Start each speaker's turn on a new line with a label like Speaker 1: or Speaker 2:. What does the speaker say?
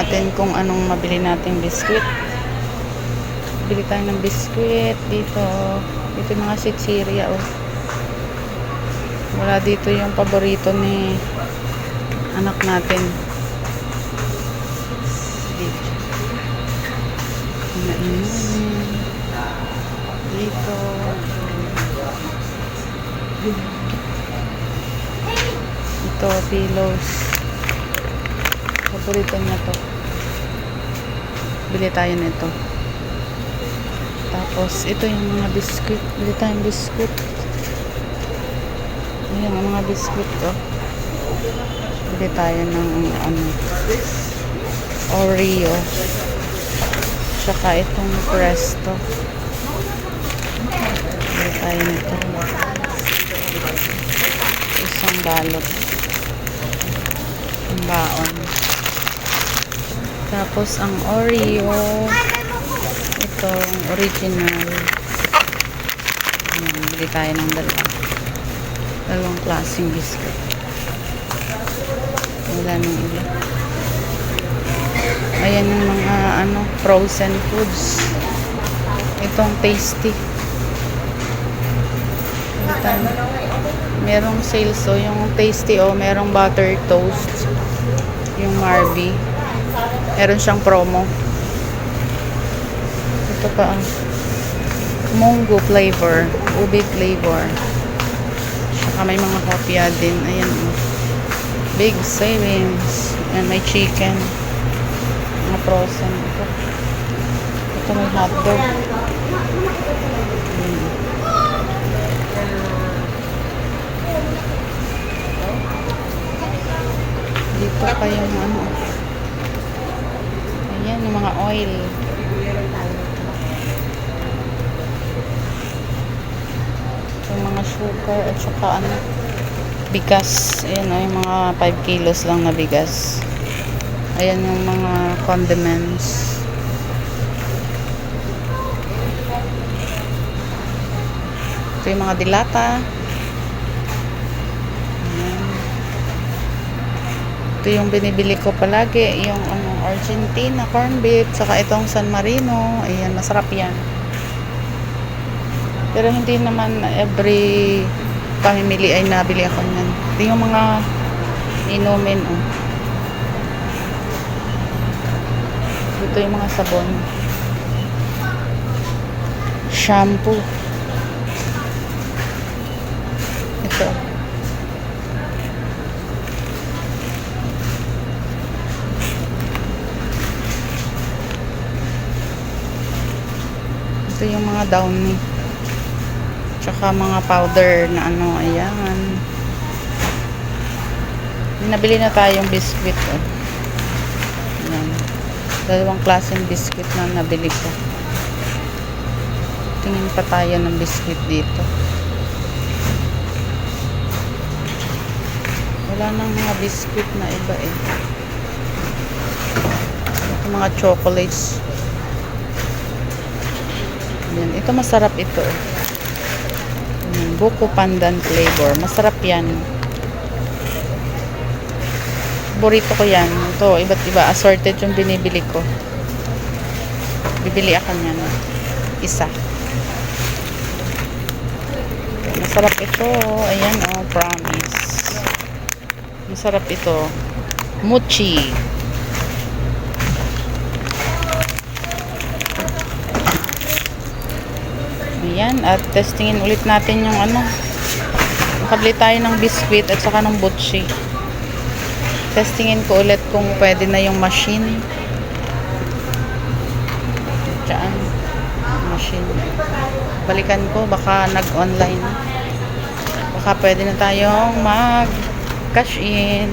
Speaker 1: natin kung anong mabili nating biskwit. Bili tayo ng biskwit dito. Dito mga chichiria, oh. Wala dito yung paborito ni anak natin. Dito. Dito. Ito, pillows. Paborito niya to. Bili tayo nito. Tapos, ito yung mga biscuit. Bili tayong biscuit. Ayan, ang mga biscuit to. Bili tayo ng ano, Oreo. Tsaka itong Presto. Bili tayo nito. Isang balot. Ang baon. Tapos ang Oreo. Itong original. Ayan, bili tayo ng dalawa. Dalawang klaseng biscuit. Wala nang iba. Ayan yung mga ano, frozen foods. Itong tasty. Tayo. Merong sales so yung tasty o merong butter toast. Yung Marby. Meron siyang promo. Ito pa ah. Mongo flavor. Ube flavor. Saka may mga kopya din. Ayan. oh. Big savings. And may chicken. Mga frozen. Ito. Ito may hotdog. Ayan. Dito pa yung ano. Ayan, yung mga oil. Yung mga sugar at saka ano, bigas. Ayan o, yung mga 5 kilos lang na bigas. Ayan yung mga condiments. Ito yung mga dilata. Ayan. Ito yung binibili ko palagi, yung ano, Argentina corn beef, saka itong San Marino. Ayan, masarap yan. Pero hindi naman every pamimili ay nabili ako niyan. Ito yung mga inumin, oh. Ito yung mga sabon. Shampoo. Ito. Ito yung mga downy. Tsaka mga powder na ano, ayan. Nabili na tayong biscuit. Oh. Ayan. Dalawang klaseng biscuit na nabili ko. Tingin pa tayo ng biscuit dito. Wala nang mga biscuit na iba eh. Ito mga chocolates. Yan. Ito masarap ito. Yan. Buko pandan flavor. Masarap yan. Burrito ko yan. Ito, iba't iba. Assorted yung binibili ko. Bibili ako niyan. Isa. Masarap ito. Ayan, oh, promise. Masarap ito. Mochi. Ayan, at testingin ulit natin yung ano. Nakabili tayo ng biscuit at saka ng butchi. Testingin ko ulit kung pwede na yung machine. Diyan. Machine. Balikan ko, baka nag-online. Baka pwede na tayong mag-cash in.